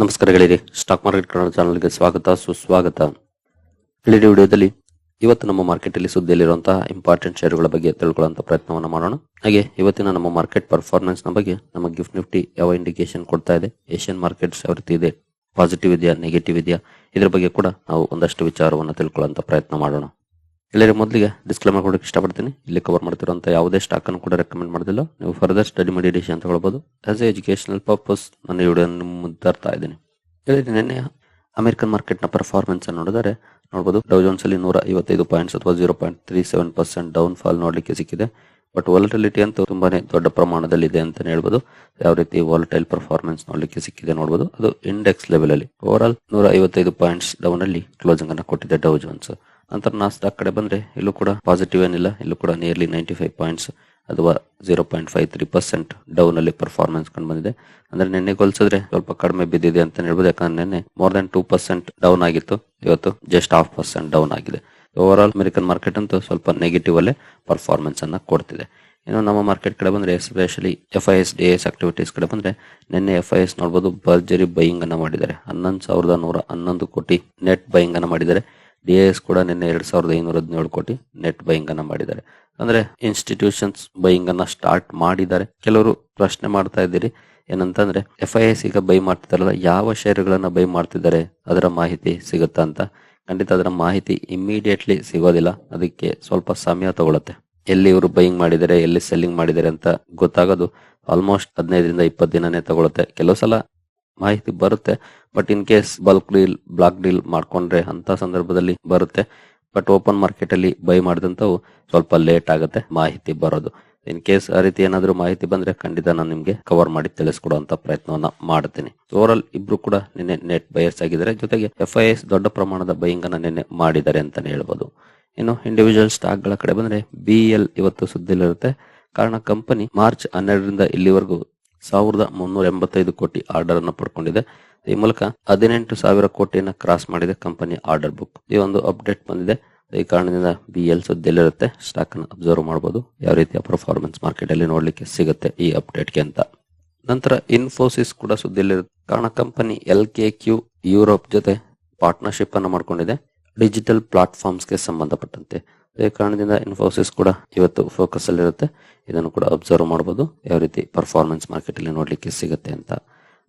ನಮಸ್ಕಾರ ಗೆಳೆಯರಿ stock market Kannada ಚಾನಲ್ಗೆ ಸ್ವಾಗತ, ಸುಸ್ವಾಗತ. ಗೆಳೆಯರಿ, ವಿಡಿಯೋದಲ್ಲಿ ಇವತ್ತು ನಮ್ಮ ಮಾರ್ಕೆಟ್ ಅಲ್ಲಿ ಸುದ್ದಿಯಲ್ಲಿರುವಂತಹ ಇಂಪಾರ್ಟೆಂಟ್ ಶೇರುಗಳ ಬಗ್ಗೆ ತಿಳ್ಕೊಳ್ಳುವಂತ ಪ್ರಯತ್ನವನ್ನು ಮಾಡೋಣ. ಹಾಗೆ ಇವತ್ತಿನ ನಮ್ಮ ಮಾರ್ಕೆಟ್ ಪರ್ಫಾರ್ಮೆನ್ಸ್ನ ಬಗ್ಗೆ ನಮ್ಮ ಗಿಫ್ಟ್ ನಿಫ್ಟಿ ಯಾವ ಇಂಡಿಕೇಶನ್ ಕೊಡ್ತಾ ಇದೆ ಏಷ್ಯನ್ ಮಾರ್ಕೆಟ್ಸ್ ಯಾವ ರೀತಿ ಇದೆ ಪಾಸಿಟಿವ್ ಇದೆಯಾ ನೆಗೆಟಿವ್ ಇದೆಯಾ, ಇದರ ಬಗ್ಗೆ ಕೂಡ ನಾವು ಒಂದಷ್ಟು ವಿಚಾರವನ್ನು ತಿಳ್ಕೊಳ್ಳುವಂತ ಪ್ರಯತ್ನ ಮಾಡೋಣ. ಗೆಳೆಯರಿ ಮೊದಲಿಗೆ ಡಿಸ್ಕ್ಲೇಮರ್ ಕೊಡಕ್ಕೆ ಇಷ್ಟಪಡ್ತೀನಿ. ಇಲ್ಲಿ ಕವರ್ ಮಾಡ್ತಿರುವಂಥ ಯಾವುದೇ ಸ್ಟಾಕ್ ಅನ್ನು ಕೂಡ ರೆಕಮೆಂಡ್ ಮಾಡೋದಿಲ್ಲ. ನೀವು ಫರ್ದರ್ ಸ್ಟಡಿ ಮಾಡಿ ಡಿಶ್ ಅಂತ ಹೇಳ್ಬೋದು. ಆಸ್ ಎ ಎಜುಕೇಶನಲ್ ಪರ್ಪಸ್ ನಾನು ಈ ಇದ್ದೀನಿ. ಹೇಳಿದ್ರೆ ನಿನ್ನೆ ಅಮೆರಿಕನ್ ಮಾರ್ಕೆಟ್ನ ಪರ್ಫಾರ್ಮೆನ್ಸ್ ಅನ್ನು ನೋಡಿದರೆ ನೋಡಬಹುದು ಡೌ ಜೋನ್ಸ್ ಅಲ್ಲಿ ನೂರ ಐವತ್ತೈದು ಪಾಯಿಂಟ್ಸ್ ಅಥವಾ zero point three seven percent down fall ನೋಡಲಿಕ್ಕೆ ಸಿಕ್ಕಿದೆ. ಬಟ್ ವಾಲಟಿಲಿಟಿ ಅಂತೂ ತುಂಬಾನೇ ದೊಡ್ಡ ಪ್ರಮಾಣದಲ್ಲಿ ಇದೆ ಅಂತ ಹೇಳ್ಬೋದು. ಯಾವ ರೀತಿ ವಾಲಟೈಲ್ ಪರ್ಫಾರ್ಮೆನ್ಸ್ ನೋಡಲಿಕ್ಕೆ ಸಿಕ್ಕಿದೆ ನೋಡಬಹುದು ಅದು ಇಂಡೆಕ್ಸ್ ಲೆವೆಲಲ್ಲಿ ಓವರ್ ಆಲ್ ನೂರ ಐವತ್ತೈದು ಪಾಯಿಂಟ್ಸ್ ಡೌನ್ ಅಲ್ಲಿ ಕ್ಲೋಸಿಂಗ್ ಅನ್ನು ಕೊಟ್ಟಿದೆ ಡೌ ಜೋನ್ಸ್ ನಂತರ ನಾಸ್ಡಾಕ್ ಕಡೆ ಬಂದ್ರೆ ಇಲ್ಲೂ ಕೂಡ ಪಾಸಿಟಿವ್ ಏನಿಲ್ಲ, ಇಲ್ಲೂ ಕೂಡ ನಿಯರ್ಲಿ ನೈಂಟಿ ಫೈವ್ ಪಾಯಿಂಟ್ಸ್ ಅಥವಾ zero point five three percent down ಅಲ್ಲಿ ಪರ್ಫಾರ್ಮೆನ್ಸ್ ಕಂಡು ಬಂದಿದೆ. ಅಂದ್ರೆ ನಿನ್ನೆ ಹೋಲಿಸಿದ್ರೆ ಸ್ವಲ್ಪ ಕಡಿಮೆ ಬಿದ್ದಿದೆ ಅಂತ ಹೇಳ್ಬೋದು, ಯಾಕಂದ್ರೆ ನಿನ್ನೆ more than two percent down ಆಗಿತ್ತು. ಇವತ್ತು ಜಸ್ಟ್ ಹಾಫ್ ಪರ್ಸೆಂಟ್ ಡೌನ್ ಆಗಿದೆ. ಓವರ್ ಆಲ್ ಅಮೆರಿಕನ್ ಮಾರ್ಕೆಟ್ ಅಂತೂ ಸ್ವಲ್ಪ ನೆಗೆಟಿವ್ ಅಲ್ಲೇ ಪರ್ಫಾರ್ಮೆನ್ಸ್ ಅನ್ನ ಕೊಡ್ತಿದೆ. ಇನ್ನು ನಮ್ಮ ಮಾರ್ಕೆಟ್ ಕಡೆ ಬಂದ್ರೆ especially F I S D S activities ಕಡೆ ಬಂದ್ರೆ, ನಿನ್ನೆ ಎಫ್ ಐ ಎಸ್ ನೋಡಬಹುದು ಭರ್ಜರಿ ಬೈಯಿಂಗ್ ಅನ್ನ ಮಾಡಿದ್ದಾರೆ. ಹನ್ನೊಂದು ಸಾವಿರದ ನೂರ ಹನ್ನೊಂದು ಕೋಟಿ ನೆಟ್ ಬೈಯಿಂಗ್ ಅನ್ನ ಮಾಡಿದ್ದಾರೆ. ಡಿ ಎಸ್ ಕೂಡ ನಿನ್ನೆ ಎರಡ್ ಸಾವಿರದ ಐನೂರ ಹದಿನೇಳು ಕೋಟಿ ನೆಟ್ ಬೈಯಿಂಗ್ ಅನ್ನ ಮಾಡಿದ್ದಾರೆ. ಅಂದ್ರೆ ಇನ್ಸ್ಟಿಟ್ಯೂಷನ್ಸ್ ಬೈಯಿಂಗ್ ಅನ್ನ ಸ್ಟಾರ್ಟ್ ಮಾಡಿದ್ದಾರೆ. ಕೆಲವರು ಪ್ರಶ್ನೆ ಮಾಡ್ತಾ ಇದ್ದೀರಿ, ಏನಂತಂದ್ರೆ ಎಫ್ ಐ ಎಸ್ ಈಗ ಬೈ ಮಾಡ್ತಿದಾರಲ್ಲ ಯಾವ ಷೇರುಗಳನ್ನ ಬೈ ಮಾಡ್ತಿದ್ದಾರೆ, ಅದರ ಮಾಹಿತಿ ಸಿಗುತ್ತಾ ಅಂತ. ಖಂಡಿತ ಅದರ ಮಾಹಿತಿ ಇಮ್ಮಿಡಿಯೇಟ್ಲಿ ಸಿಗೋದಿಲ್ಲ. ಅದಕ್ಕೆ ಸ್ವಲ್ಪ ಸಮಯ ತಗೊಳುತ್ತೆ. ಎಲ್ಲಿ ಇವರು ಬೈಯಿಂಗ್ ಮಾಡಿದ್ದಾರೆ, ಎಲ್ಲಿ ಸೆಲ್ಲಿಂಗ್ ಮಾಡಿದ್ದಾರೆ ಅಂತ ಗೊತ್ತಾಗೋದು ಆಲ್ಮೋಸ್ಟ್ ಹದಿನೈದರಿಂದ ಇಪ್ಪತ್ತು ದಿನನೇ ತಗೊಳುತ್ತೆ. ಕೆಲವು ಸಲ ಮಾಹಿತಿ ಬರುತ್ತೆ. But in case bulk deal block deal ಮಾಡ್ಕೊಂಡ್ರೆ ಅಂತ ಸಂದರ್ಭದಲ್ಲಿ ಬರುತ್ತೆ. ಬಟ್ ಓಪನ್ ಮಾರ್ಕೆಟ್ ಅಲ್ಲಿ ಬೈ ಮಾಡಿದಂಥವು ಸ್ವಲ್ಪ ಲೇಟ್ ಆಗುತ್ತೆ ಮಾಹಿತಿ ಬರೋದು. ಇನ್ ಕೇಸ್ ಆ ರೀತಿ ಏನಾದರೂ ಮಾಹಿತಿ ಬಂದ್ರೆ ಖಂಡಿತ ನಾನು ನಿಮ್ಗೆ ಕವರ್ ಮಾಡಿ ತಿಳಿಸ್ಕೊಡುವಂತ ಪ್ರಯತ್ನವನ್ನ ಮಾಡ್ತೀನಿ. ಓವರ್ ಇಬ್ರು ಕೂಡ ನಿನ್ನೆ ನೆಟ್ ಬಯರ್ಸ್ ಆಗಿದ್ದಾರೆ. ಜೊತೆಗೆ ಎಫ್ ಐ ಎಸ್ ದೊಡ್ಡ ಪ್ರಮಾಣದ ಬೈಯಿಂಗ್ ಅನ್ನ ನಿನ್ನೆ ಮಾಡಿದ್ದಾರೆ ಅಂತಾನೆ ಹೇಳ್ಬೋದು. ಇನ್ನು ಇಂಡಿವಿಜುವಲ್ ಸ್ಟಾಕ್ಗಳ ಕಡೆ ಬಂದ್ರೆ ಬಿ ಎಲ್ ಇವತ್ತು ಸುದ್ದಿಲಿರುತ್ತೆ. ಕಾರಣ ಕಂಪನಿ ಮಾರ್ಚ್ ಹನ್ನೆರಡರಿಂದ ಇಲ್ಲಿವರೆಗೂ ಸಾವಿರದ ಮುನ್ನೂರ ಎಂಬತ್ತೈದು ಕೋಟಿ ಆರ್ಡರ್ ಅನ್ನು ಪಡ್ಕೊಂಡಿದೆ. ಈ ಮೂಲಕ ಹದಿನೆಂಟು ಸಾವಿರ ಕೋಟಿಯನ್ನು ಕ್ರಾಸ್ ಮಾಡಿದೆ ಕಂಪನಿ ಆರ್ಡರ್ ಬುಕ್. ಈ ಒಂದು ಅಪ್ಡೇಟ್ ಬಂದಿದೆ. ಈ ಕಾರಣದಿಂದ ಬಿ ಎಲ್ ಸುದ್ದಿಯಲ್ಲಿರುತ್ತೆ ಸ್ಟಾಕ್ ಅನ್ನು ಅಬ್ಸರ್ವ್ ಮಾಡಬಹುದು ಯಾವ ರೀತಿಯ ಪರ್ಫಾರ್ಮೆನ್ಸ್ ಮಾರ್ಕೆಟ್ ಅಲ್ಲಿ ನೋಡ್ಲಿಕ್ಕೆ ಸಿಗುತ್ತೆ ಈ ಅಪ್ಡೇಟ್ಗೆ ಅಂತ. ನಂತರ ಇನ್ಫೋಸಿಸ್ ಕೂಡ ಸುದ್ದಿಯಲ್ಲಿರುತ್ತೆ ಕಾರಣ company L K Q Europe ಜೊತೆ ಪಾರ್ಟ್ನರ್ಶಿಪ್ ಅನ್ನು ಮಾಡ್ಕೊಂಡಿದೆ. ಡಿಜಿಟಲ್ ಪ್ಲಾಟ್ಫಾರ್ಮ್ಸ್ಗೆ ಸಂಬಂಧಪಟ್ಟಂತೆ. ಈ ಕಾರಣದಿಂದ ಇನ್ಫೋಸಿಸ್ ಕೂಡ ಇವತ್ತು ಫೋಕಸ್ ಅಲ್ಲಿ ಇರುತ್ತೆ ಇದನ್ನು ಕೂಡ ಅಬ್ಸರ್ವ್ ಮಾಡಬಹುದು ಯಾವ ರೀತಿ ಪರ್ಫಾರ್ಮೆನ್ಸ್ ಮಾರ್ಕೆಟ್ ಅಲ್ಲಿ ನೋಡ್ಲಿಕ್ಕೆ ಸಿಗುತ್ತೆ ಅಂತ.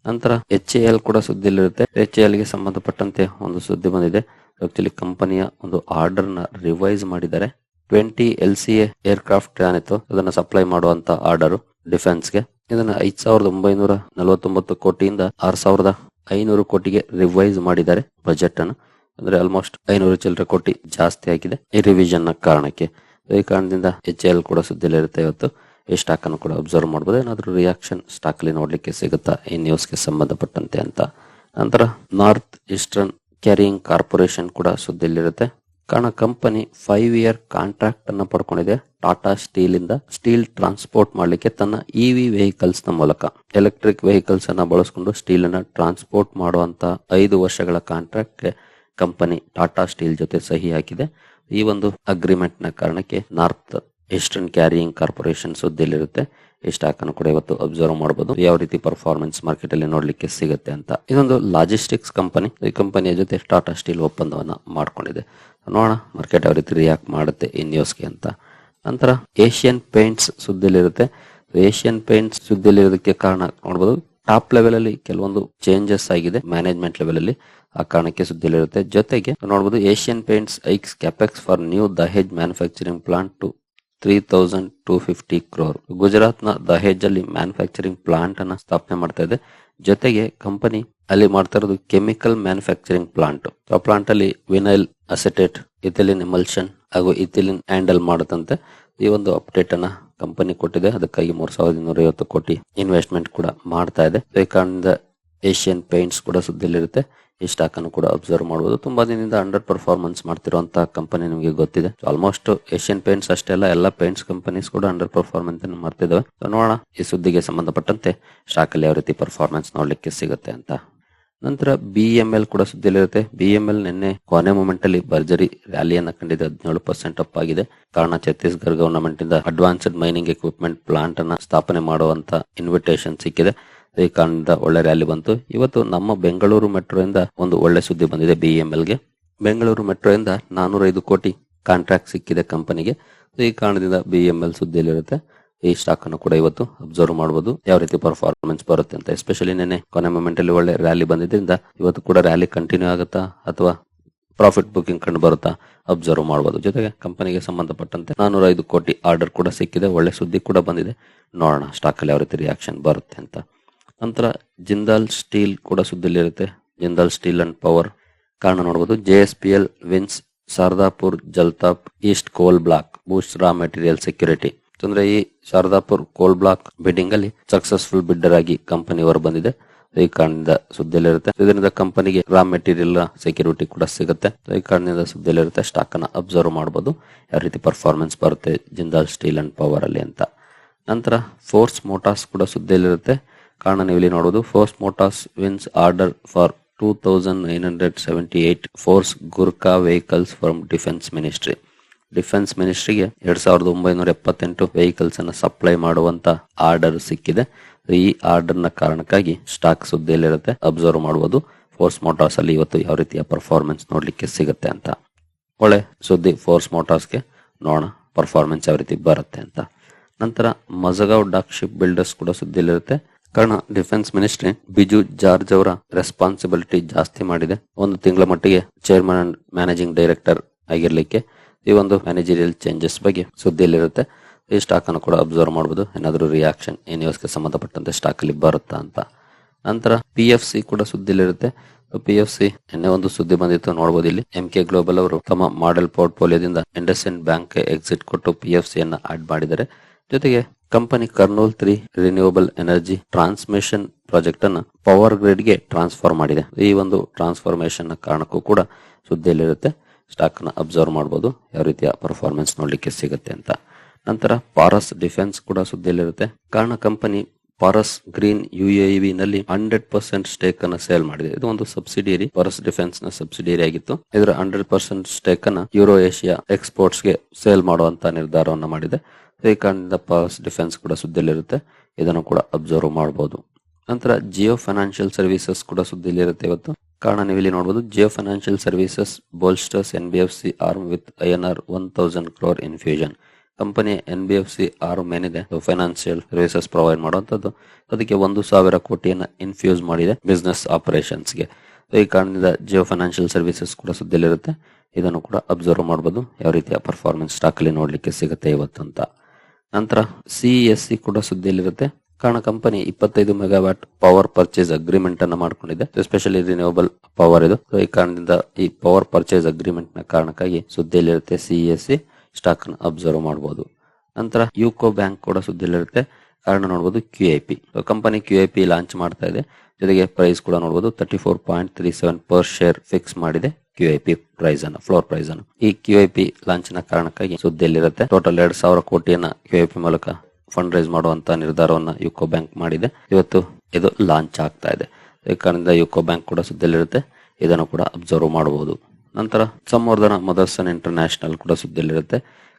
ನಂತರ ಎಚ್ ಎ ಎಲ್ ಕೂಡ ಸುದ್ದಿಯಲ್ಲಿರುತ್ತೆ. ಎಚ್ ಎ ಎಲ್ಗೆ ಸಂಬಂಧಪಟ್ಟಂತೆ ಒಂದು ಸುದ್ದಿ ಬಂದಿದೆ. ಆಕ್ಚುಲಿ ಕಂಪನಿಯ ಒಂದು ಆರ್ಡರ್ನ ರಿವೈಸ್ ಮಾಡಿದ್ದಾರೆ. Twenty L C A aircraft ಏನಿತ್ತು ಅದನ್ನ ಸಪ್ಲೈ ಮಾಡುವಂತ ಆರ್ಡರ್ ಡಿಫೆನ್ಸ್ಗೆ. ಇದನ್ನ ಐದ್ ಸಾವಿರದ ಒಂಬೈನೂರ ನಲವತ್ತೊಂಬತ್ತು ಕೋಟಿಯಿಂದ ಆರ್ ಸಾವಿರದ ಐನೂರು ಕೋಟಿಗೆ ರಿವೈಸ್ ಮಾಡಿದ್ದಾರೆ ಬಜೆಟ್ ಅನ್ನು. ಅಂದ್ರೆ ಆಲ್ಮೋಸ್ಟ್ ಐನೂರು ಚಿಲ್ಲರೆ ಕೋಟಿ ಜಾಸ್ತಿ ಆಗಿದೆ ಈ ರಿವಿಷನ್ನ ಕಾರಣಕ್ಕೆ. ಈ ಕಾರಣದಿಂದ ಎಚ್ ಎಲ್ ಕೂಡ ಸುದ್ದಿಯಲ್ಲಿರುತ್ತೆ ಇವತ್ತು. ಈ ಸ್ಟಾಕ್ ಅನ್ನು ಕೂಡ ಅಬ್ಸರ್ವ್ ಮಾಡಬಹುದು ಏನಾದ್ರೂ ರಿಯಾಕ್ಷನ್ ಸ್ಟಾಕ್ ಅಲ್ಲಿ ನೋಡ್ಲಿಕ್ಕೆ ಸಿಗುತ್ತಾ? ಈ ನ್ಯೂಸ್ಗೆ ಸಂಬಂಧಪಟ್ಟಂತೆ ಅಂತ. ನಂತರ ನಾರ್ತ್ ಈಸ್ಟರ್ನ್ ಕ್ಯಾರಿಯಿಂಗ್ ಕಾರ್ಪೊರೇಷನ್ ಕೂಡ ಸುದ್ದಿಯಲ್ಲಿರುತ್ತೆ ಕಾರಣ ಕಂಪನಿ ಫೈವ್ ಇಯರ್ ಕಾಂಟ್ರಾಕ್ಟ್ ಅನ್ನ ಪಡ್ಕೊಂಡಿದೆ. ಟಾಟಾ ಸ್ಟೀಲ್ ಇಂದ ಸ್ಟೀಲ್ ಟ್ರಾನ್ಸ್ಪೋರ್ಟ್ ಮಾಡ್ಲಿಕ್ಕೆ ತನ್ನ ಇವಿ ವೆಹಿಕಲ್ಸ್ನ ಮೂಲಕ. ಎಲೆಕ್ಟ್ರಿಕ್ ವೆಹಿಕಲ್ಸ್ ಅನ್ನ ಬಳಸಿಕೊಂಡು ಸ್ಟೀಲ್ ಅನ್ನ ಟ್ರಾನ್ಸ್ಪೋರ್ಟ್ ಮಾಡುವಂತ ಐದು ವರ್ಷಗಳ ಕಾಂಟ್ರಾಕ್ಟ್ಗೆ ಕಂಪನಿ ಟಾಟಾ ಸ್ಟೀಲ್ ಜೊತೆ ಸಹಿ ಹಾಕಿದೆ. ಈ ಒಂದು ಅಗ್ರಿಮೆಂಟ್ನ ಕಾರಣಕ್ಕೆ ನಾರ್ತ್ ಈಸ್ಟರ್ನ್ ಕ್ಯಾರಿಯಿಂಗ್ ಕಾರ್ಪೊರೇಷನ್ ಸುದ್ದಿಯಲ್ಲಿರುತ್ತೆ. ಈ ಸ್ಟಾಕ್ ಅನ್ನು ಕೂಡ ಇವತ್ತು ಅಬ್ಸರ್ವ್ ಮಾಡಬಹುದು ಯಾವ ರೀತಿ ಪರ್ಫಾರ್ಮೆನ್ಸ್ ಮಾರ್ಕೆಟ್ ಅಲ್ಲಿ ನೋಡ್ಲಿಕ್ಕೆ ಸಿಗುತ್ತೆ ಅಂತ. ಇದೊಂದು ಲಾಜಿಸ್ಟಿಕ್ಸ್ ಕಂಪನಿ ಈ ಕಂಪನಿಯ ಜೊತೆ ಟಾಟಾ ಸ್ಟೀಲ್ ಒಪ್ಪಂದವನ್ನ ಮಾಡ್ಕೊಂಡಿದೆ. ನೋಡೋಣ ಮಾರ್ಕೆಟ್ ಯಾವ ರೀತಿ ರಿಯಾಕ್ಟ್ ಮಾಡುತ್ತೆ ಈ ನ್ಯೂಸ್ಗೆ ಅಂತ. ನಂತರ ಏಷ್ಯನ್ ಪೇಂಟ್ಸ್ ಸುದ್ದಿಯಲ್ಲಿರುತ್ತೆ. ಏಷ್ಯನ್ ಪೇಂಟ್ಸ್ ಸುದ್ದಿಯಲ್ಲಿರೋದಕ್ಕೆ ಕಾರಣ ನೋಡಬಹುದು ಟಾಪ್ ಲೆವೆಲ್ ಅಲ್ಲಿ ಕೆಲವೊಂದು ಚೇಂಜಸ್ ಆಗಿದೆ. ಮ್ಯಾನೇಜ್ಮೆಂಟ್ ಲೆವೆಲ್ ಅಲ್ಲಿ. ಆ ಕಾರಣಕ್ಕೆ ಸುದ್ದಿಯಲ್ಲಿರುತ್ತೆ. ಜೊತೆಗೆ ನೋಡಬಹುದು Asian Paints, ಐಕ್ಸ್, capex for new Dahej manufacturing plant to three thousand two fifty crore. ಗುಜರಾತ್ನ ದಹೇಜ್ ಅಲ್ಲಿ ಮ್ಯಾನುಫ್ಯಾಕ್ಚರಿಂಗ್ ಪ್ಲಾಂಟ್ ಅನ್ನ ಸ್ಥಾಪನೆ ಮಾಡ್ತಾ ಇದೆ. ಜೊತೆಗೆ ಕಂಪನಿ ಅಲ್ಲಿ ಮಾಡ್ತಾ ಇರೋದು ಕೆಮಿಕಲ್ ಮ್ಯಾನುಫ್ಯಾಕ್ಚರಿಂಗ್ ಪ್ಲಾಂಟ್. ಆ ಪ್ಲಾಂಟ್ ಅಲ್ಲಿ ವಿನೈಲ್ ಅಸೆಟೇಟ್, ಇಥಿಲಿನ್ ಎಮಲ್ಷನ್ ಹಾಗೂ ಇಥಿಲಿನ್ ಹ್ಯಾಂಡಲ್ ಮಾಡುತ್ತಂತೆ. ಈ ಒಂದು ಅಪ್ಡೇಟ್ ಅನ್ನ ಕಂಪನಿ ಕೊಟ್ಟಿದೆ. ಅದಕ್ಕಾಗಿ ಮೂರ್ ಸಾವಿರದ ಇನ್ನೂರ ಐವತ್ತು ಕೋಟಿ ಇನ್ವೆಸ್ಟ್ಮೆಂಟ್ ಕೂಡ ಮಾಡ್ತಾ ಇದೆ. ಏಷ್ಯನ್ ಪೇಂಟ್ಸ್ ಕೂಡ ಸುದ್ದಿಯಲ್ಲಿರುತ್ತೆ. ಈ ಸ್ಟಾಕ್ ಅನ್ನು ಕೂಡ ಅಬ್ಸರ್ವ್ ಮಾಡಬಹುದು ತುಂಬಾ ದಿನದಿಂದ ಅಂಡರ್ ಪರ್ಫಾರ್ಮೆನ್ಸ್ ಮಾಡ್ತಿರುವಂತಹ ಕಂಪನಿ ನಿಮಗೆ ಗೊತ್ತಿದೆ. ಆಲ್ಮೋಸ್ಟ್ ಏಷ್ಯನ್ ಪೇಂಟ್ಸ್ ಅಷ್ಟೇ ಅಲ್ಲ, ಎಲ್ಲ ಪೇಂಟ್ಸ್ ಕಂಪನೀಸ್ ಕೂಡ ಅಂಡರ್ ಪರ್ಫಾರ್ಮೆನ್ಸ್ ಅನ್ನು ಮಾಡ್ತಿದ್ದಾವೆ. ನೋಡೋಣ. ಈ ಸುದ್ದಿಗೆ ಸಂಬಂಧಪಟ್ಟಂತೆ ಸ್ಟಾಕ್ ಅಲ್ಲಿ ಯಾವ ರೀತಿ ಪರ್ಫಾರ್ಮೆನ್ಸ್ ನೋಡ್ಲಿಕ್ಕೆ ಸಿಗುತ್ತೆ ಅಂತ. ನಂತರ ಬಿ ಎಂ ಎಲ್ ಕೂಡ ಸುದ್ದಿಯಲ್ಲಿರುತ್ತೆ ಬಿ ಎಂ ಎಲ್ ನಿನ್ನೆ ಕೊನೆ ಮೂಮೆಂಟ್ ಅಲ್ಲಿ ಭರ್ಜರಿ ರ್ಯಾಲಿಯನ್ನು ಕಂಡಿದೆ ಹದಿನೇಳು ಪರ್ಸೆಂಟ್ ಅಪ್ ಆಗಿದೆ. ಕಾರಣ ಛತ್ತೀಸ್ಗಢ ಗವರ್ನಮೆಂಟ್ ಇಂದ ಅಡ್ವಾನ್ಸ್ಡ್ ಮೈನಿಂಗ್ ಎಕ್ವಿಪ್ಮೆಂಟ್ ಪ್ಲಾಂಟ್ ಅನ್ನ ಸ್ಥಾಪನೆ ಮಾಡುವಂತ ಇನ್ವಿಟೇಷನ್ ಸಿಕ್ಕಿದೆ. ಈ ಕಾರಣದಿಂದ ಒಳ್ಳೆ ರ್ಯಾಲಿ ಬಂತು. ಇವತ್ತು ನಮ್ಮ ಬೆಂಗಳೂರು ಮೆಟ್ರೋ ಒಂದು ಒಳ್ಳೆ ಸುದ್ದಿ ಬಂದಿದೆ ಬಿ ಎಂ ಗೆ. ಬೆಂಗಳೂರು ಮೆಟ್ರೋ ಇಂದ ನಾನೂರೈದು ಕೋಟಿ ಕಾಂಟ್ರಾಕ್ಟ್ ಸಿಕ್ಕಿದೆ ಕಂಪನಿಗೆ ಈ ಕಾರಣದಿಂದ ಬಿ ಎಂ ಎಲ್ ಸುದ್ದಿಯಲ್ಲಿರುತ್ತೆ. ಈ ಸ್ಟಾಕ್ ಅನ್ನು ಕೂಡ ಇವತ್ತು ಅಬ್ಸರ್ವ್ ಮಾಡಬಹುದು ಯಾವ ರೀತಿ ಪರ್ಫಾರ್ಮೆನ್ಸ್ ಬರುತ್ತೆ ಅಂತ ಎಸ್ಪೆಷಲಿ ನಿನ್ನೆ ಕೊನೆ ಮೊಮೆಂಟ್ ಅಲ್ಲಿ ಒಳ್ಳೆ ರ್ಯಾಲಿ ಬಂದಿದ್ದರಿಂದ ಇವತ್ತು ಕೂಡ ರ್ಯಾಲಿ ಕಂಟಿನ್ಯೂ ಆಗುತ್ತಾ ಅಥವಾ ಪ್ರಾಫಿಟ್ ಬುಕಿಂಗ್ ಕಂಡು ಬರುತ್ತಾ ಅಬ್ಸರ್ವ್ ಮಾಡಬಹುದು ಜೊತೆಗೆ ಕಂಪನಿಗೆ ಸಂಬಂಧಪಟ್ಟಂತೆ ನಾನೂರ ಐದು ಕೋಟಿ ಆರ್ಡರ್ ಕೂಡ ಸಿಕ್ಕಿದೆ. ಒಳ್ಳೆ ಸುದ್ದಿ ಕೂಡ ಬಂದಿದೆ. ನೋಡೋಣ ಸ್ಟಾಕ್ ಅಲ್ಲಿ ಯಾವ ರೀತಿ ರಿಯಾಕ್ಷನ್ ಬರುತ್ತೆ ಅಂತ. ನಂತರ ಜಿಂದಾಲ್ ಸ್ಟೀಲ್ ಕೂಡ ಸುದ್ದಿಲಿರುತ್ತೆ ಜಿಂದಾಲ್ ಸ್ಟೀಲ್ ಅಂಡ್ ಪವರ್. ಕಾರಣ ನೋಡಬಹುದು J S P L, wins, Sharadapur, Jaltap, east coal block, boost raw material security. ಅಂದ್ರೆ ಈ ಶಾರದಾಪುರ್ ಕೋಲ್ ಬ್ಲಾಕ್ ಬಿಡ್ಡಿಂಗ್ ಅಲ್ಲಿ ಸಕ್ಸಸ್ಫುಲ್ ಬಿಡ್ಡರ್ ಆಗಿ ಕಂಪನಿ ಹೊರ ಬಂದಿದೆ. ಈ ಕಾರಣದಿಂದ ಸುದ್ದಿಯಲ್ಲಿರುತ್ತೆ. ಇದರಿಂದ ಕಂಪನಿಗೆ ರಾ ಮೆಟೀರಿಯಲ್ ಸೆಕ್ಯೂರಿಟಿ ಕೂಡ ಸಿಗುತ್ತೆ. ಈ ಕಾರಣದಿಂದ ಸುದ್ದಿಯಲ್ಲಿರುತ್ತೆ ಸ್ಟಾಕ್ ಅನ್ನ ಅಬ್ಸರ್ವ್ ಮಾಡಬಹುದು ಯಾವ ರೀತಿ ಪರ್ಫಾರ್ಮೆನ್ಸ್ ಬರುತ್ತೆ ಜಿಂದಾಲ್ ಸ್ಟೀಲ್ ಅಂಡ್ ಪವರ್ ಅಲ್ಲಿ ಅಂತ. ನಂತರ ಫೋರ್ಸ್ ಮೋಟಾರ್ಸ್ ಕೂಡ ಸುದ್ದಿಯಲ್ಲಿರುತ್ತೆ. ಕಾರಣ ನೀವು ಇಲ್ಲಿ ನೋಡಬಹುದು Force Motors wins order for two thousand nine hundred seventy eight Force Gurkha vehicles from defence ministry defence ಮಿನಿಸ್ಟ್ರಿಗೆ ಎರಡ್ ಸಾವಿರದ ಒಂಬೈನೂರ ಎಪ್ಪತ್ತೆಂಟು ವೆಹಿಕಲ್ಸ್ ಅನ್ನು ಸಪ್ಲೈ ಮಾಡುವಂತ ಆರ್ಡರ್ ಸಿಕ್ಕಿದೆ. ಈ ಆರ್ಡರ್ನ ಕಾರಣಕ್ಕಾಗಿ ಸ್ಟಾಕ್ ಸುದ್ದಿಯಲ್ಲಿರುತ್ತೆ ಅಬ್ಸರ್ವ್ ಮಾಡಬಹುದು ಫೋರ್ಸ್ ಮೋಟಾರ್ಸ್ ಅಲ್ಲಿ ಇವತ್ತು ಯಾವ ರೀತಿಯ ಪರ್ಫಾರ್ಮೆನ್ಸ್ ನೋಡ್ಲಿಕ್ಕೆ ಸಿಗುತ್ತೆ ಅಂತ. ಒಳ್ಳೆ ಸುದ್ದಿ ಫೋರ್ಸ್ ಮೋಟಾರ್ಸ್ಗೆ ನೋಡೋಣ ಪರ್ಫಾರ್ಮೆನ್ಸ್ ಯಾವ ರೀತಿ ಬರುತ್ತೆ ಅಂತ. ನಂತರ ಮಜಗಾವ್ ಡಾಕ್ ಶಿಪ್ ಬಿಲ್ಡರ್ಸ್ ಕೂಡ ಸುದ್ದಿಯಲ್ಲಿರುತ್ತೆ. ಕಾರಣ ಡಿಫೆನ್ಸ್ ಮಿನಿಸ್ಟ್ರಿ ಬಿಜು ಜಾರ್ಜ್ ಅವರ ರೆಸ್ಪಾನ್ಸಿಬಿಲಿಟಿ ಜಾಸ್ತಿ ಮಾಡಿದೆ. ಒಂದು ತಿಂಗಳ ಮಟ್ಟಿಗೆ ಚೇರ್ಮನ್ ಅಂಡ್ ಮ್ಯಾನೇಜಿಂಗ್ ಡೈರೆಕ್ಟರ್ ಆಗಿರ್ಲಿಕ್ಕೆ ಈ ಒಂದು ಮ್ಯಾನೇಜರಿಯಲ್ ಚೇಂಜಸ್ ಬಗ್ಗೆ ಸುದ್ದಿಯಲ್ಲಿರುತ್ತೆ. ಈ ಸ್ಟಾಕ್ ಅನ್ನು ಕೂಡ ಅಬ್ಸರ್ವ್ ಮಾಡಬಹುದು ಏನಾದರೂ ರಿಯಾಕ್ಷನ್ ಈ ನ್ಯೂಸ್ಗೆ ಸಂಬಂಧಪಟ್ಟಂತೆ ಸ್ಟಾಕ್ ಅಲ್ಲಿ ಬರುತ್ತಾ ಅಂತ. ನಂತರ ಪಿ ಎಫ್ ಸಿ ಕೂಡ ಸುದ್ದಿಲಿರುತ್ತೆ ಪಿ ಎಫ್ ಸಿ ನಿನ್ನೆ ಒಂದು ಸುದ್ದಿ ಬಂದಿತ್ತು ನೋಡಬಹುದು ಇಲ್ಲಿ. ಎಂ ಕೆ ಗ್ಲೋಬಲ್ ಅವರು ತಮ್ಮ ಮಾಡೆಲ್ ಪೋರ್ಟ್ಫೋಲಿಯೋದಿಂದ ಇಂಡಸ್ಟ್ ಬ್ಯಾಂಕ್ ಎಕ್ಸಿಟ್ ಕೊಟ್ಟು ಪಿ ಎಫ್ ಸಿ ಅನ್ನ ಆಡ್ ಮಾಡಿದ್ದಾರೆ. ಜೊತೆಗೆ company Kurnool three renewable energy transmission project ಅನ್ನ ಪವರ್ ಗ್ರಿಡ್ಗೆ ಟ್ರಾನ್ಸ್ಫರ್ ಮಾಡಿದೆ. ಈ ಒಂದು ಟ್ರಾನ್ಸ್ಫಾರ್ಮೇಶನ್ ಕಾರಣಕ್ಕೂ ಕೂಡ ಸುದ್ದಿಯಲ್ಲಿರುತ್ತೆ. ಸ್ಟಾಕ್ನ ಅಬ್ಸರ್ವ್ ಮಾಡಬಹುದು ಯಾವ ರೀತಿಯ ಪರ್ಫಾರ್ಮೆನ್ಸ್ ನೋಡ್ಲಿಕ್ಕೆ ಸಿಗುತ್ತೆ ಅಂತ. ನಂತರ ಪಾರಸ್ ಡಿಫೆನ್ಸ್ ಕೂಡ ಸುದ್ದಿಯಲ್ಲಿರುತ್ತೆ. ಕಾರಣ ಕಂಪನಿ ಪಾರಸ್ ಗ್ರೀನ್ ಯುಎವಿ ನಲ್ಲಿ ಹಂಡ್ರೆಡ್ ಪರ್ಸೆಂಟ್ ಸ್ಟೇಕ್ ಅನ್ನ ಸೇಲ್ ಮಾಡಿದೆ ಇದು ಒಂದು ಸಬ್ಸಿಡಿಯರಿ ಪರಸ್ ಡಿಫೆನ್ಸ್ನ ಸಬ್ಸಿಡಿಯರಿ ಆಗಿತ್ತು. ಇದರ ಹಂಡ್ರೆಡ್ ಪರ್ಸೆಂಟ್ ಸ್ಟೇಕ್ ಅನ್ನ ಯೂರೋ ಏಷ್ಯಾ ಎಕ್ಸ್ಪೋರ್ಟ್ಸ್ಗೆ ಸೇಲ್ ಮಾಡುವಂತ ನಿರ್ಧಾರವನ್ನ ಮಾಡಿದೆ. ಈ ಕಾರಣದಿಂದ ಪರಸ್ ಡಿಫೆನ್ಸ್ ಕೂಡ ಸುದ್ದಿಯಲ್ಲಿರುತ್ತೆ. ಇದನ್ನು ಕೂಡ ಅಬ್ಸರ್ವ್ ಮಾಡಬಹುದು ನಂತರ ಜಿಯೋ ಫೈನಾನ್ಷಿಯಲ್ ಸರ್ವಿಸಸ್ ಕೂಡ ಸುದ್ದಿಯಲ್ಲಿರುತ್ತೆ ಇವತ್ತು. ಕಾರಣ ನೀವು ಇಲ್ಲಿ ನೋಡಬಹುದು Jio financial services bolsters N B F C arm with I N R one thousand crore infusion company N B F C ಆರು ಮೇನ್ ಇದೆ. ಫೈನಾನ್ಷಿಯಲ್ ಸರ್ವಿಸಸ್ ಪ್ರೊವೈಡ್ ಮಾಡುವಂತದ್ದು ಅದಕ್ಕೆ ಒಂದು ಸಾವಿರ ಕೋಟಿಯನ್ನ ಇನ್ಫ್ಯೂಸ್ ಮಾಡಿದೆ ಬಿಸ್ನೆಸ್ ಆಪರೇಷನ್ಸ್ಗೆ ಈ ಕಾರಣದಿಂದ ಜಿಯೋ ಫೈನಾನ್ಷಿಯಲ್ ಸರ್ವಿಸಸ್ ಕೂಡ ಸುದ್ದಿಯಲ್ಲಿರುತ್ತೆ ಇದನ್ನು ಕೂಡ ಅಬ್ಸರ್ವ್ ಮಾಡಬಹುದು ಯಾವ ರೀತಿಯ ಪರ್ಫಾರ್ಮೆನ್ಸ್ ಸ್ಟಾಕ್ ಅಲ್ಲಿ ನೋಡ್ಲಿಕ್ಕೆ ಸಿಗುತ್ತೆ ಇವತ್ತು ಅಂತ ನಂತರ ಸಿಇಎಸ್ಸಿ ಕೂಡ ಸುದ್ದಿಯಲ್ಲಿರುತ್ತೆ ಕಾರಣ ಕಂಪನಿ ಇಪ್ಪತ್ತೈದು ಮೆಗಾವ್ಯಾಟ್ ಪವರ್ ಪರ್ಚೇಸ್ ಅಗ್ರಿಮೆಂಟ್ ಅನ್ನ ಮಾಡಿಕೊಂಡಿದೆ. ಎಸ್ಪೆಷಲಿ ರಿನ್ಯೂವಬಲ್ ಪವರ್ ಇದು. ಈ ಕಾರಣದಿಂದ ಈ ಪವರ್ ಪರ್ಚೇಸ್ ಅಗ್ರಿಮೆಂಟ್ನ ಕಾರಣಕ್ಕಾಗಿ ಸುದ್ದಿಯಲ್ಲಿರುತ್ತೆ ಸಿಎಸ್ಸಿ ಸ್ಟಾಕ್ನ ಅಬ್ಸರ್ವ್ ಮಾಡಬಹುದು ನಂತರ ಯುಕೋ ಬ್ಯಾಂಕ್ ಕೂಡ ಸುದ್ದಿಯಲ್ಲಿರುತ್ತೆ. ಕಾರಣ ನೋಡಬಹುದು Q I P. Company Q I P launch ಮಾಡ್ತಾ ಇದೆ. ಜೊತೆಗೆ ಪ್ರೈಸ್ ಕೂಡ ನೋಡಬಹುದು thirty four point three seven per share fix ಮಾಡಿದೆ ಕ್ಯೂ ಐ ಪಿ ಪ್ರೈಸ್ ಅನ್ನು ಫ್ಲೋರ್ ಪ್ರೈಸ್ ಅನ್ನು. ಈ ಕ್ಯೂ ಐ ಪಿ ಲಾಂಚ್ನ ಕಾರಣಕ್ಕಾಗಿ ಸುದ್ದಿಯಲ್ಲಿರುತ್ತೆ. ಟೋಟಲ್ ಎರಡ್ ಸಾವಿರ ಕೋಟಿಯನ್ನ ಕ್ಯೂ ಐ ಪಿ ಮೂಲಕ ಫಂಡ್ ರೈಸ್ ಮಾಡುವಂತ ನಿರ್ಧಾರವನ್ನ ಯುಕೋ ಬ್ಯಾಂಕ್ ಮಾಡಿದೆ. ಇವತ್ತು ಇದು ಲಾಂಚ್ ಆಗ್ತಾ ಇದೆ. ಈ ಕಾರಣದಿಂದ ಯುಕೋ ಬ್ಯಾಂಕ್ ಕೂಡ ಸುದ್ದಿಯಲ್ಲಿರುತ್ತೆ. ಇದನ್ನು ಕೂಡ ಅಬ್ಸರ್ವ್ ಮಾಡಬಹುದು ನಂತರ ಸಂವರ್ಧನ ಮದರ್ಸನ್ ಇಂಟರ್ನ್ಯಾಷನಲ್ ಕೂಡ ಸುದ್ದಿಯಲ್ಲಿರುತ್ತೆ.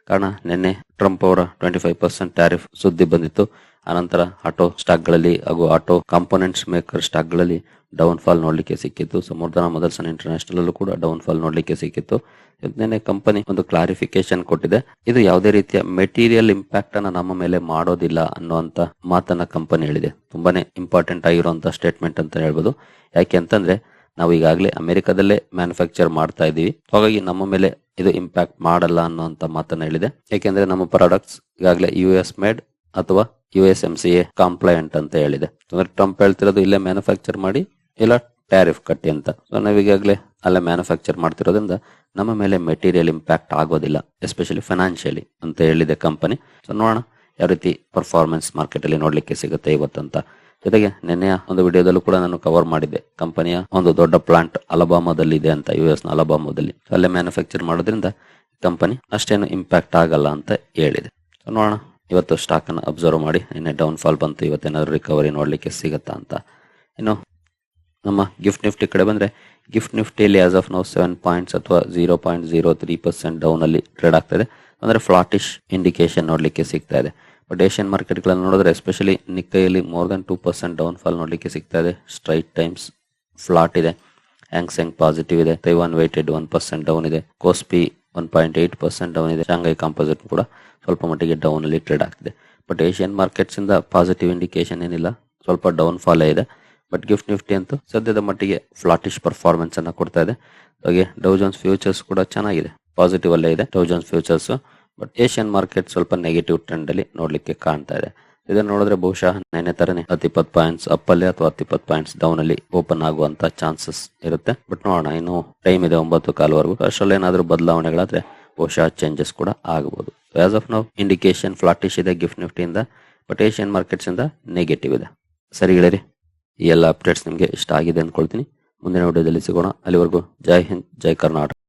ಕಾರಣ, ನಿನ್ನೆ ಟ್ರಂಪ್ ಅವರ ಟ್ವೆಂಟಿ ಫೈವ್ ಪರ್ಸೆಂಟ್ ಟ್ಯಾರಿಫ್ ಸುದ್ದಿ ಬಂದಿತ್ತು. ಆನಂತರ ಆಟೋ ಸ್ಟಾಕ್ಗಳಲ್ಲಿ ಹಾಗೂ ಆಟೋ ಕಾಂಪೋನೆಂಟ್ಸ್ ಮೇಕರ್ ಸ್ಟಾಕ್ಗಳಲ್ಲಿ ಡೌನ್ ಫಾಲ್ ನೋಡಲಿಕ್ಕೆ ಸಿಕ್ಕಿತ್ತು. ಸಮರ್ಧನ ಮದರ್ಸನ್ ಇಂಟರ್ನ್ಯಾಷನಲ್ ಅಲ್ಲೂ ಕೂಡ ಡೌನ್ ಫಾಲ್ ನೋಡಲಿಕ್ಕೆ ಸಿಕ್ಕಿತ್ತು. ನಿನ್ನೆ ಕಂಪನಿ ಒಂದು ಕ್ಲಾರಿಫಿಕೇಶನ್ ಕೊಟ್ಟಿದೆ. ಇದು ಯಾವುದೇ ರೀತಿಯ ಮೆಟೀರಿಯಲ್ ಇಂಪ್ಯಾಕ್ಟ್ ಅನ್ನ ನಮ್ಮ ಮೇಲೆ ಮಾಡೋದಿಲ್ಲ ಅನ್ನುವಂತ ಮಾತನ್ನ ಕಂಪನಿ ಹೇಳಿದೆ. ತುಂಬಾನೇ ಇಂಪಾರ್ಟೆಂಟ್ ಆಗಿರುವಂತಹ ಸ್ಟೇಟ್ಮೆಂಟ್ ಅಂತ ಹೇಳ್ಬೋದು. ಯಾಕೆ ಅಂತಂದ್ರೆ ನಾವು ಈಗಾಗಲೇ ಅಮೆರಿಕದಲ್ಲೇ ಮ್ಯಾನುಫ್ಯಾಕ್ಚರ್ ಮಾಡ್ತಾ ಇದ್ದೀವಿ. ಹಾಗಾಗಿ ನಮ್ಮ ಮೇಲೆ ಇದು ಇಂಪ್ಯಾಕ್ಟ್ ಮಾಡಲ್ಲ ಅನ್ನುವಂತ ಮಾತನ್ನ ಹೇಳಿದೆ. ಏಕೆಂದರೆ ನಮ್ಮ ಪ್ರಾಡಕ್ಟ್ಸ್ ಈಗಾಗಲೇ ಯು ಎಸ್ ಮೇಡ್ ಅಥವಾ U S M C A compliant ಅಂತ ಹೇಳಿದೆ. ಅಂದ್ರೆ ಟ್ರಂಪ್ ಹೇಳ್ತಿರೋದು ಇಲ್ಲೇ ಮ್ಯಾನುಫ್ಯಾಕ್ಚರ್ ಮಾಡಿ, ಇಲ್ಲ ಟ್ಯಾರಿಫ್ ಕಟ್ಟಿ ಅಂತ. ನಾವು ಈಗಾಗಲೇ ಅಲ್ಲೇ ಮ್ಯಾನುಫ್ಯಾಕ್ಚರ್ ಮಾಡ್ತಿರೋದ್ರಿಂದ ನಮ್ಮ ಮೇಲೆ ಮೆಟೀರಿಯಲ್ ಇಂಪ್ಯಾಕ್ಟ್ ಆಗೋದಿಲ್ಲ ಎಸ್ಪೆಷಲಿ ಫೈನಾನ್ಷಿಯಲಿ ಅಂತ ಹೇಳಿದೆ ಕಂಪನಿ ಸೊ ನೋಡೋಣ, ಯಾವ ರೀತಿ ಪರ್ಫಾರ್ಮೆನ್ಸ್ ಮಾರ್ಕೆಟ್ ಅಲ್ಲಿ ನೋಡ್ಲಿಕ್ಕೆ ಸಿಗುತ್ತೆ ಇವತ್ತಂತ. ಜೊತೆಗೆ ನಿನ್ನೆಯ ಒಂದು ವಿಡಿಯೋದಲ್ಲೂ ಕೂಡ ನಾನು ಕವರ್ ಮಾಡಿದ್ದೆ. ಕಂಪನಿಯ ಒಂದು ದೊಡ್ಡ ಪ್ಲಾಂಟ್ ಅಲಬಾಮಾದಲ್ಲಿ ಇದೆ ಅಂತ ಯು ಎಸ್ನ ಅಲಬಾಮಾದಲ್ಲಿ. ಅಲ್ಲೇ ಮ್ಯಾನುಫ್ಯಾಕ್ಚರ್ ಮಾಡೋದ್ರಿಂದ ಕಂಪನಿ ಅಷ್ಟೇನು ಇಂಪ್ಯಾಕ್ಟ್ ಆಗಲ್ಲ ಅಂತ ಹೇಳಿದೆ. ನೋಡೋಣ. ಇವತ್ತು ಸ್ಟಾಕ್ ಅನ್ನು ಅಬ್ಸರ್ವ್ ಮಾಡಿ ನಿನ್ನೆ ಡೌನ್ ಫಾಲ್ ಬಂತು, ಇವತ್ತೇನಾದ್ರು ರಿಕವರಿ ನೋಡ್ಲಿಕ್ಕೆ ಸಿಗುತ್ತಾ ಅಂತ. ಇನ್ನು ನಮ್ಮ ಗಿಫ್ಟ್ ನಿಫ್ಟಿ ಕಡೆ ಬಂದ್ರೆ gift ನಿಫ್ಟಿಯಲ್ಲಿ as of now seven points ಅಥವಾ zero point zero three percent down ಅಲ್ಲಿ ಟ್ರೇಡ್ ಆಗ್ತಾ ಇದೆ. ಅಂದ್ರೆ ಫ್ಲಾಟಿಶ್ ಇಂಡಿಕೇಶನ್ ನೋಡ್ಲಿಕ್ಕೆ ಸಿಗ್ತಾ ಇದೆ. ಬಟ್ ಏಷ್ಯನ್ ಮಾರ್ಕೆಟ್ಗಳನ್ನು ನೋಡಿದ್ರೆ especially ನಿಕ್ಕೈಯಲ್ಲಿ more than two percent down fall ನೋಡಲಿಕ್ಕೆ ಸಿಗ್ತಾ ಇದೆ. ಸ್ಟ್ರೈಟ್ ಟೈಮ್ಸ್ ಫ್ಲಾಟ್ ಇದೆ. ಹ್ಯಾಂಗ್ಸೆಂಗ್ ಪಾಸಿಟಿವ್ ಇದೆ. Taiwan weighted one percent down ಇದೆ. KOSPI one point eight percent down ಇದೆ. ಶಾಂಘೈ ಕಾಂಪೋಸಿಟ್ ಕೂಡ ಸ್ವಲ್ಪ ಮಟ್ಟಿಗೆ ಡೌನ್ ಅಲ್ಲಿ ಟ್ರೇಡ್ ಆಗ್ತಿದೆ. ಬಟ್ ಏಷ್ಯನ್ ಮಾರ್ಕೆಟ್ಸ್ ಇಂದ ಪಾಸಿಟಿವ್ ಇಂಡಿಕೇಶನ್ ಏನಿಲ್ಲ. ಸ್ವಲ್ಪ ಡೌನ್ ಫಾಲೇ ಇದೆ. ಬಟ್ ಗಿಫ್ಟ್ ನಿಫ್ಟಿ ಅಂತೂ ಸದ್ಯದ ಮಟ್ಟಿಗೆ ಫ್ಲಾಟಿಶ್ ಪರ್ಫಾರ್ಮೆನ್ಸ್ ಅನ್ನ ಕೊಡ್ತಾ ಇದೆ. ಹಾಗೆ ಡೌಜನ್ಸ್ ಫ್ಯೂಚರ್ಸ್ ಕೂಡ ಚೆನ್ನಾಗಿದೆ. ಪಾಸಿಟಿವ್ ಅಲ್ಲೇ ಇದೆ. Dow Jones futures but Asian market ಸ್ವಲ್ಪ ನೆಗೆಟಿವ್ ಟ್ರೆಂಡ್ ಅಲ್ಲಿ ನೋಡ್ಲಿಕ್ಕೆ ಕಾಣ್ತಾ ಇದೆ. ಇದನ್ನ ನೋಡಿದ್ರೆ ಬಹುಶಃ ನೆನೆ ತರನೇ ಹತ್ತಿಪ್ಪತ್ತು ಪಾಯಿಂಟ್ಸ್ ಅಪ್ ಅಲ್ಲಿ ಅಥವಾ ಹತ್ತಿಪ್ಪತ್ತು ಪಾಯಿಂಟ್ಸ್ ಡೌನ್ ಅಲ್ಲಿ ಓಪನ್ ಆಗುವಂತ ಚಾನ್ಸಸ್ ಇರುತ್ತೆ. ಬಟ್ ನೋಡೋಣ, ಇನ್ನು ಟೈಮ್ ಇದೆ ಒಂಬತ್ತು ಕಾಲವರೆಗೂ ಅಷ್ಟರಲ್ಲಿ ಏನಾದರೂ ಬದಲಾವಣೆಗಳಾದ್ರೆ ಬಹುಶಃ ಚೇಂಜಸ್ ಕೂಡ ಆಗಬಹುದು as of now indication flattish ಇದೆ ಗಿಫ್ಟ್ ನಿಫ್ಟಿಯಿಂದ ಬಟ್ ಏಷ್ಯನ್ ಮಾರ್ಕೆಟ್ಸ್ ಇಂದ ನೆಗೆಟಿವ್ ಇದೆ. ಸರಿ ಹೇಳಿರಿ ಈ ಎಲ್ಲ ಅಪ್ಡೇಟ್ಸ್ ನಿಮಗೆ ಇಷ್ಟ ಆಗಿದೆ ಅಂದ್ಕೊಳ್ತೀನಿ ಮುಂದಿನ ವಿಡಿಯೋದಲ್ಲಿ ಸಿಗೋಣ. ಅಲ್ಲಿವರೆಗೂ ಜೈ ಹಿಂದ್, ಜೈ ಕರ್ನಾಟಕ.